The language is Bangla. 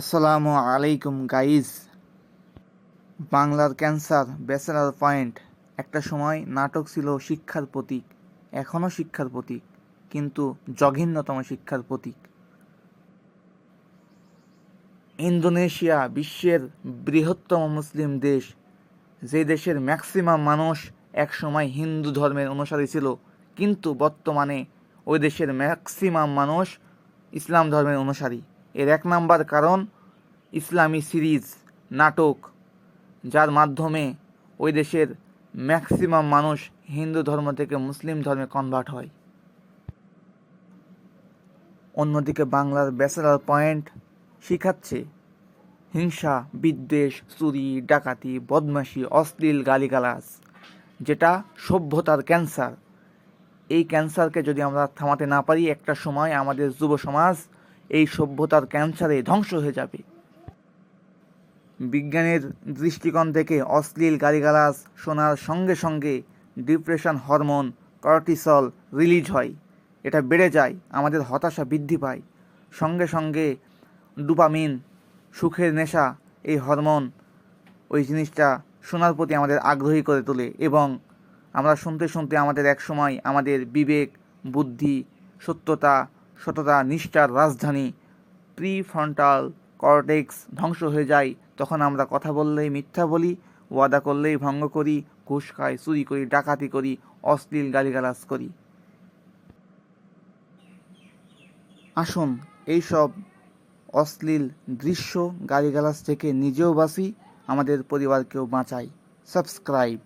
আসসালামু আলাইকুম গাইজ বাংলার ক্যান্সার, ব্যাচেলার পয়েন্ট। একটা সময় নাটক ছিল শিক্ষার প্রতীক এখনও শিক্ষার প্রতীক, কিন্তু জঘন্যতম শিক্ষার প্রতীক। ইন্দোনেশিয়া বিশ্বের বৃহত্তম মুসলিম দেশ, যে দেশের ম্যাক্সিমাম মানুষ একসময় হিন্দু ধর্মের অনুসারী ছিল, কিন্তু বর্তমানে ওই দেশের ম্যাক্সিমাম মানুষ ইসলাম ধর্মের অনুসারী। এর এক নাম্বার কারণ ইসলামী সিরিজ, নাটক, যার মাধ্যমে ওই দেশের ম্যাক্সিমাম মানুষ হিন্দু ধর্ম থেকে মুসলিম ধর্মে কনভার্ট হয়। অন্যদিকে বাংলার ব্যাচেলার পয়েন্ট শিখাচ্ছে হিংসা, বিদ্বেষ, চুরি, ডাকাতি, বদমাশি, অশ্লীল গালিগালাজ, যেটা সভ্যতার ক্যান্সার। এই ক্যান্সারকে যদি আমরা থামাতে না পারি, একটা সময় আমাদের যুব সমাজ এই সভ্যতার ক্যান্সারে ধ্বংস হয়ে যাবে। বিজ্ঞানের দৃষ্টিকোণ থেকে অশ্লীল গালিগালাজ শোনার সঙ্গে সঙ্গে ডিপ্রেশন হরমোন, কর্টিসল রিলিজ হয়। এটা বেড়ে যায়, আমাদের হতাশা বৃদ্ধি পায়। সঙ্গে সঙ্গে ডুপামিন, সুখের নেশা এই হরমোন ওই জিনিসটা শোনার প্রতি আমাদের আগ্রহী করে তোলে এবং আমরা শুনতে শুনতে আমাদের এক সময় আমাদের বিবেক, বুদ্ধি, সত্যতা সততা নিষ্ঠার রাজধানী প্রি ফ্রন্টাল কর্টেক্স ধ্বংস হয়ে যায়। তখন আমরা কথা বললেই মিথ্যা বলি, ওয়াদা করলেই ভঙ্গ করি, ঘুষ খাই, চুরি করি, ডাকাতি করি, অশ্লীল গালিগালাজ করি। আসুন এইসব অশ্লীল দৃশ্য, গালিগালাজ থেকে নিজেও বাঁচি, আমাদের পরিবারকেও বাঁচাই। সাবস্ক্রাইব।